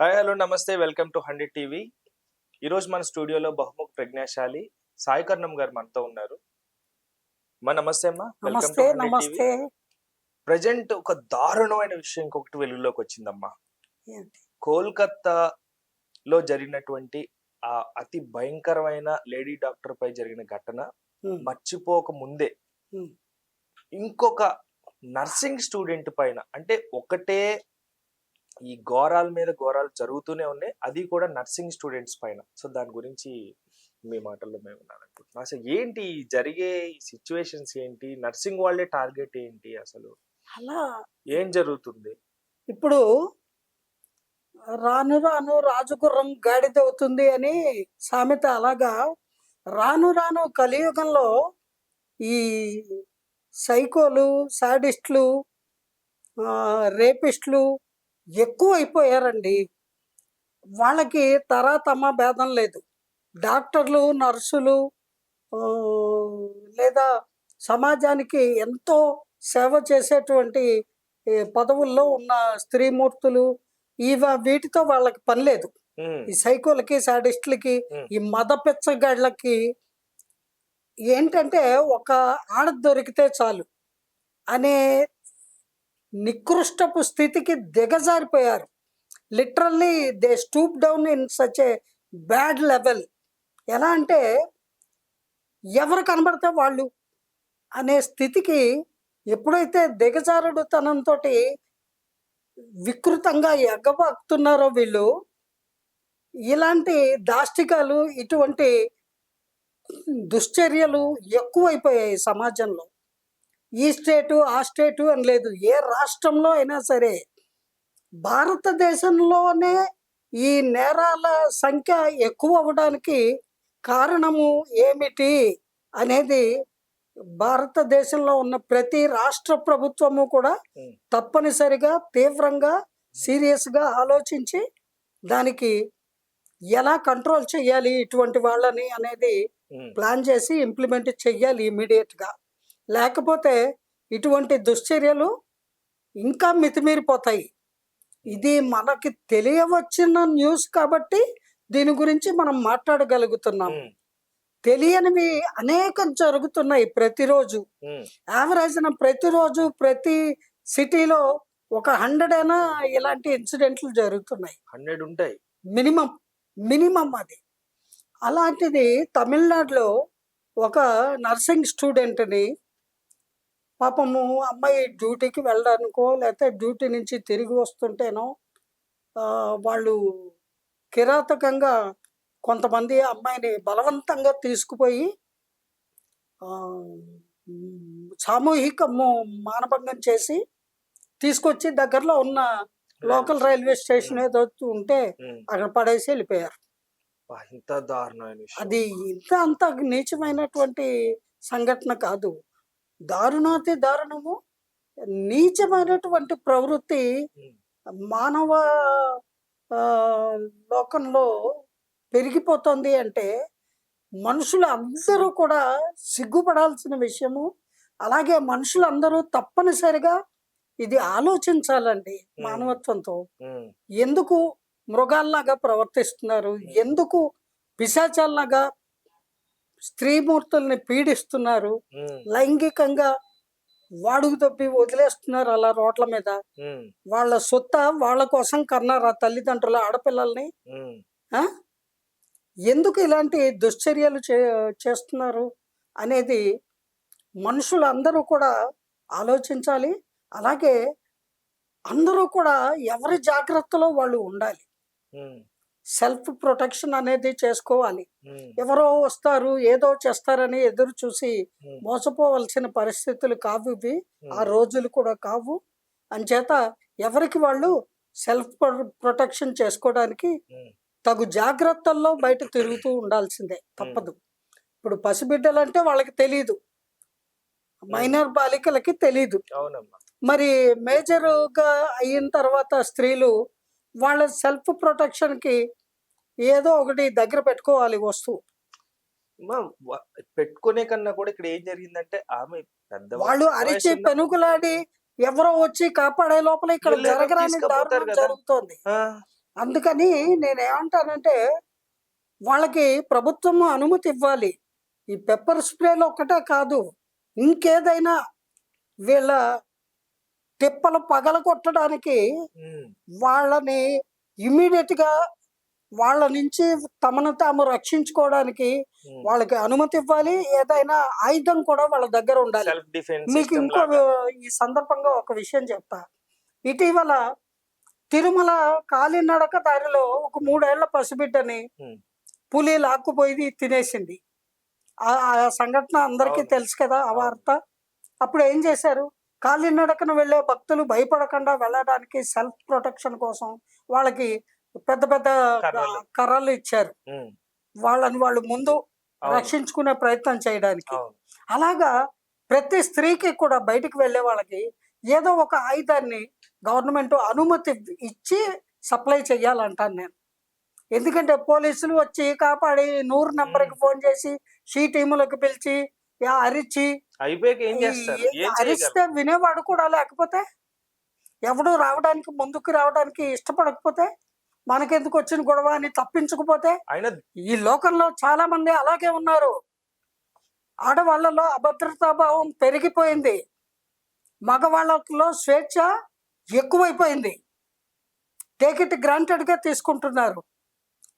Hi hello నమస్తే welcome to hundred TV ఈరోజు మన స్టూడియోలో బహుముఖ ప్రజ్ఞాశాలి సాయి కర్ణం గారు మనతో ఉన్నారు. మా నమస్తే అమ్మా welcome to hundred TV present ఒక దారుణమైన విషయం ఇంకొకటి వెలుగులోకి వచ్చిందమ్మా? కోల్కత్తాలో జరిగినటువంటి ఆ అతి భయంకరమైన లేడీ డాక్టర్ పై జరిగిన ఘటన మర్చిపోక ముందే ఇంకొక నర్సింగ్ స్టూడెంట్ పైన అంటే ఒకటే ఈ ఘోరాల మీద ఘోరాలు జరుగుతూనే ఉన్నాయి. అది కూడా నర్సింగ్ స్టూడెంట్స్ పైన. సో దాని గురించి మీ మాటల్లో మేము వినాలనుకుంటున్నాం అసలు ఏంటి ఈ జరిగే సిచ్యువేషన్స్ ఏంటి? నర్సింగ్ వాళ్ళే టార్గెట్ ఏంటి అసలు? అలా ఏం జరుగుతుంది? ఇప్పుడు రాను రాను రాజగుర్రం గాడిదవుతుంది అని సామెత అలాగా రాను రాను కలియుగంలో ఈ సైకోలు సాడిస్టులు రేపిస్టులు ఎక్కువ అయిపోయారండి వాళ్ళకి తరాతమ భేదం లేదు. డాక్టర్లు నర్సులు లేదా సమాజానికి ఎంతో సేవ చేసేటువంటి పదవుల్లో ఉన్న స్త్రీమూర్తులు ఇవ వీటితో వాళ్ళకి పని లేదు. ఈ సైకోలకి సాడిస్టులకి. ఈ మద పిచ్చగాళ్ళకి ఏంటంటే ఒక ఆడ దొరికితే చాలు అనే నికృష్టపు స్థితికి దిగజారిపోయారు. Literally they stoop down in such a bad level. ఎలా అంటే ఎవరు కనబడితే వాళ్ళు అనే స్థితికి ఎప్పుడైతే దిగజారుడుతనంతో వికృతంగా ఎగ్గబాకుతున్నారో వీళ్ళు ఇలాంటి దాష్టికాలు ఇటువంటి దుశ్చర్యలు ఎక్కువైపోయాయి సమాజంలో. ఈ స్టేటు ఆ స్టేటు అని లేదు ఏ రాష్ట్రంలో అయినా సరే భారతదేశంలోనే ఈ నేరాల సంఖ్య ఎక్కువ అవ్వడానికి కారణము ఏమిటి అనేది భారతదేశంలో ఉన్న ప్రతి రాష్ట్ర ప్రభుత్వము కూడా. తప్పనిసరిగా తీవ్రంగా సీరియస్గా ఆలోచించి దానికి ఎలా కంట్రోల్ చేయాలి ఇటువంటి వాళ్ళని అనేది ప్లాన్ చేసి ఇంప్లిమెంట్ చెయ్యాలి ఇమీడియట్గా. లేకపోతే ఇటువంటి దుశ్చర్యలు ఇంకా మితిమీరిపోతాయి. ఇది మనకి తెలియవచ్చిన న్యూస్ కాబట్టి దీని గురించి మనం మాట్లాడగలుగుతున్నాం. తెలియనివి అనేకం జరుగుతున్నాయి ప్రతిరోజు. యావరేజ్న ప్రతిరోజు ప్రతి సిటీలో ఒక హండ్రెడ్ అయినా ఇలాంటి ఇన్సిడెంట్లు జరుగుతున్నాయి. హండ్రెడ్ ఉంటాయి. మినిమం మినిమం అది. అలాంటిది తమిళనాడులో ఒక నర్సింగ్ స్టూడెంట్ని పాపము అమ్మాయి డ్యూటీకి వెళ్ళడానికో లేకపోతే డ్యూటీ నుంచి తిరిగి వస్తుంటేనో ఆ, వాళ్ళు కిరాతకంగా కొంతమంది అమ్మాయిని బలవంతంగా తీసుకుపోయి సామూహిక మానభంగం చేసి తీసుకొచ్చి దగ్గరలో ఉన్న లోకల్ రైల్వే స్టేషన్ ఏదో ఉంటే అక్కడ పడేసి వెళ్ళిపోయారు. అది ఇంత అంత నీచమైనటువంటి సంఘటన కాదు. దారుణాతి దారుణము. నీచమైనటువంటి ప్రవృత్తి మానవ లోకంలో పెరిగిపోతుంది అంటే మనుషులు అందరూ కూడా సిగ్గుపడాల్సిన విషయము. అలాగే మనుషులందరూ తప్పనిసరిగా ఇది ఆలోచించాలండి మానవత్వంతో. ఎందుకు మృగాల్లాగా ప్రవర్తిస్తున్నారు? ఎందుకు పిశాచాల్లాగా స్త్రీమూర్తుల్ని పీడిస్తున్నారు. లైంగికంగా వాడుకు తప్పి వదిలేస్తున్నారు అలా రోడ్ల మీద. వాళ్ళ సొత్త వాళ్ళ కోసం కన్నారా తల్లిదండ్రుల ఆడపిల్లల్ని ఆ? ఎందుకు ఇలాంటి దుశ్చర్యలు చే చేస్తున్నారు అనేది మనుషులందరూ కూడా ఆలోచించాలి. అలాగే అందరూ కూడా ఎవరి జాగ్రత్తలో వాళ్ళు ఉండాలి. సెల్ఫ్ ప్రొటెక్షన్ అనేది చేసుకోవాలి. ఎవరో వస్తారు ఏదో చేస్తారని ఎదురు చూసి మోసపోవలసిన పరిస్థితులు కావు ఇవి. ఆ రోజులు కూడా కావు. అంచేత ఎవరికి వాళ్ళు సెల్ఫ్ ప్రొటెక్షన్ చేసుకోవడానికి తగు జాగ్రత్తల్లో బయట తిరుగుతూ ఉండాల్సిందే. తప్పదు. ఇప్పుడు పసిబిడ్డలు అంటే వాళ్ళకి తెలియదు మైనర్ బాలికలకి తెలియదు అవునమ్మా. మరి మేజర్గా అయిన తర్వాత స్త్రీలు వాళ్ళ సెల్ఫ్ ప్రొటెక్షన్కి ఏదో ఒకటి దగ్గర పెట్టుకోవాలి వస్తువు. పెట్టుకునే కన్నా కూడా ఇక్కడ ఏం జరిగిందంటే ఆమె పెద్ద వాళ్ళు అరిచి పెనుగులాడి ఎవరో వచ్చి కాపాడే లోపల ఇక్కడ జరగరాని దారుణం. జరుగుతోంది. అందుకని నేను ఏమంటానంటే వాళ్ళకి ప్రభుత్వం అనుమతి ఇవ్వాలి. ఈ పెప్పర్ స్ప్రేలు ఒక్కటే కాదు ఇంకేదైనా వీళ్ళ తిప్పలు పగల కొట్టడానికి ఉమ్, వాళ్ళని immediate గా వాళ్ళ నుంచి తమను తాము రక్షించుకోవడానికి ఉమ్. వాళ్ళకి అనుమతి ఇవ్వాలి ఏదైనా ఆయుధం కూడా వాళ్ళ దగ్గర ఉండాలి మీకు ఇంకో ఈ సందర్భంగా ఒక విషయం చెప్తా ఇటీవల తిరుమల కాలినడక దారిలో ఒక మూడేళ్ళ పసిబిడ్డని Hmm. పులి లాక్కుపోయి తినేసింది ఆ ఆ సంఘటన అందరికీ. తెలుసు కదా ఆ. వార్త అప్పుడు ఏం చేశారు కాలినడకన వెళ్ళే భక్తులు భయపడకుండా వెళ్ళడానికి సెల్ఫ్ ప్రొటెక్షన్ కోసం వాళ్ళకి పెద్ద పెద్ద కర్రలు. ఇచ్చారు. వాళ్ళని వాళ్ళు ముందు రక్షించుకునే ప్రయత్నం చేయడానికి. అలాగా ప్రతి స్త్రీకి కూడా బయటికి వెళ్ళే వాళ్ళకి ఏదో ఒక ఆయుధాన్ని గవర్నమెంట్ అనుమతి ఇచ్చి సప్లై చేయాలంటాను నేను. ఎందుకంటే పోలీసులు వచ్చి కాపాడి నూరు నంబర్కి ఫోన్ చేసి షీ టీములకు పిలిచి అరిచి అరిస్తే వినేవాడు కూడా లేకపోతే ఎవడు రావడానికి ముందుకు రావడానికి ఇష్టపడకపోతే మనకెందుకు వచ్చిన గొడవ అని తప్పించకపోతే ఈ లోకంలో చాలా మంది అలాగే ఉన్నారు. ఆడవాళ్ళలో అభద్రతా భావం పెరిగిపోయింది. మగవాళ్ళలో స్వేచ్ఛ ఎక్కువైపోయింది. టేక్ ఇట్ గ్రాంటెడ్గా తీసుకుంటున్నారు.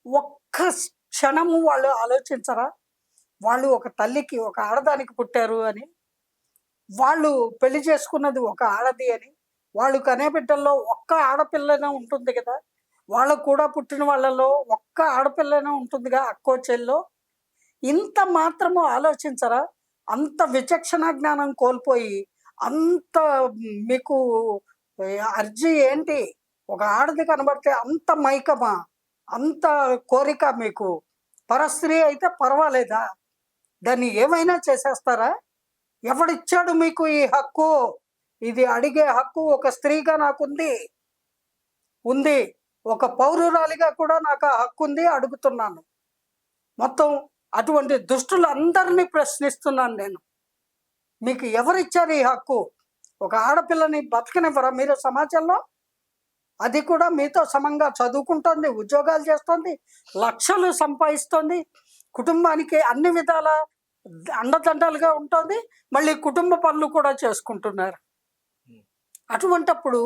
ఒక్క క్షణము వాళ్ళు ఆలోచించరా? వాళ్ళు ఒక తల్లికి ఒక ఆడదానికి పుట్టారు అని? వాళ్ళు పెళ్ళి చేసుకున్నది ఒక ఆడది అని? వాళ్ళు కనే బిడ్డల్లో ఒక్క ఆడపిల్లనే ఉంటుంది కదా? వాళ్ళకు కూడా పుట్టిన వాళ్ళలో ఒక్క ఆడపిల్లనే ఉంటుందిగా అక్కో చెల్లో. ఇంత మాత్రము ఆలోచించరా? అంత విచక్షణ జ్ఞానం కోల్పోయి అంత మీకు అర్జీ ఏంటి? ఒక ఆడది కనబడితే అంత మైకమా? అంత కోరిక మీకు? పరస్త్రీ అయితే పర్వాలేదా? దాన్ని ఏమైనా చేసేస్తారా? ఎవడిచ్చాడు మీకు ఈ హక్కు? ఇది అడిగే హక్కు ఒక స్త్రీగా నాకుంది. ఉంది. ఒక పౌరురాలిగా కూడా నాకు ఆ హక్కు ఉంది అడుగుతున్నాను. మొత్తం అటువంటి దుష్టులందరినీ ప్రశ్నిస్తున్నాను నేను. మీకు ఎవరిచ్చారు ఈ హక్కు? ఒక ఆడపిల్లని బతకనివ్వరా మీరు సమాజంలో? అది కూడా మీతో సమంగా చదువుకుంటుంది ఉద్యోగాలు చేస్తుంది లక్షలు సంపాదిస్తుంది కుటుంబానికి అన్ని విధాల అండదండలుగా ఉంటుంది మళ్ళీ కుటుంబ పనులు కూడా చేసుకుంటున్నారు. అటువంటప్పుడు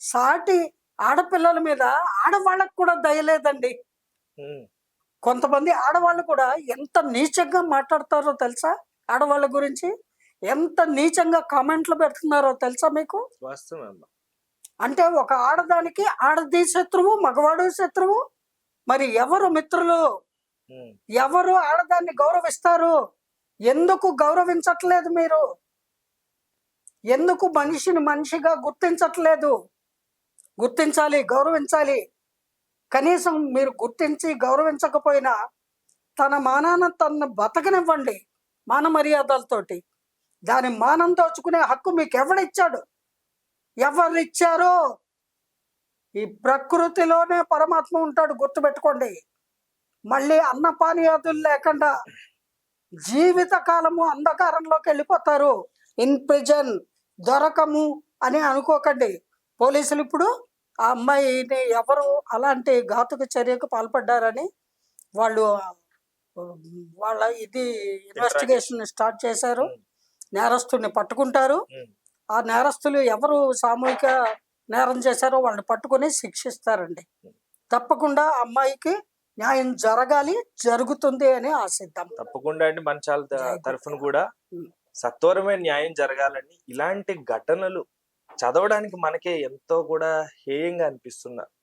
సాటి ఆడపిల్లల మీద ఆడవాళ్ళకు కూడా దయలేదండి కొంతమంది ఆడవాళ్ళు కూడా ఎంత నీచంగా మాట్లాడతారో తెలుసా? ఆడవాళ్ళ గురించి ఎంత నీచంగా కామెంట్లు పెడుతున్నారో తెలుసా మీకు? అంటే ఒక ఆడదానికి ఆడది శత్రువు మగవాడు శత్రువు. మరి ఎవరు మిత్రులు? ఎవరు ఆడదాన్ని గౌరవిస్తారు? ఎందుకు గౌరవించట్లేదు మీరు? ఎందుకు మనిషిని మనిషిగా గుర్తించట్లేదు? గుర్తించాలి గౌరవించాలి. కనీసం మీరు గుర్తించి గౌరవించకపోయినా తన మానాన తనను బతకనివ్వండి మాన మర్యాదలతోటి. దాని మానం దోచుకునే హక్కు మీకు ఎవడిచ్చాడు ఎవరిచ్చారో? ఈ ప్రకృతిలోనే పరమాత్మ ఉంటాడు గుర్తుపెట్టుకోండి. మళ్ళీ అన్నపానీయాదులు లేకుండా జీవిత కాలము అంధకారంలోకి వెళ్ళిపోతారు. ఇన్ ప్రిజన్ దొరకము అని అనుకోకండి. పోలీసులు ఇప్పుడు ఆ అమ్మాయిని ఎవరు అలాంటి ఘాతుక చర్యకు పాల్పడ్డారని వాళ్ళు వాళ్ళ ఇది ఇన్వెస్టిగేషన్ స్టార్ట్ చేశారు. ఉమ్, నేరస్తుడిని పట్టుకుంటారు. ఆ నేరస్తులు ఎవరు సామూహిక నేరం చేశారో వాళ్ళని పట్టుకొని శిక్షిస్తారండి. తప్పకుండా ఆ అమ్మాయికి న్యాయం జరగాలి జరుగుతుంది అని ఆశిద్దాం. తప్పకుండా అండి మన చాలా తరఫున కూడా. సత్వరమైన న్యాయం జరగాలని ఇలాంటి ఘటనలు చదవడానికి మనకే ఎంతో కూడా హేయంగా అనిపిస్తున్న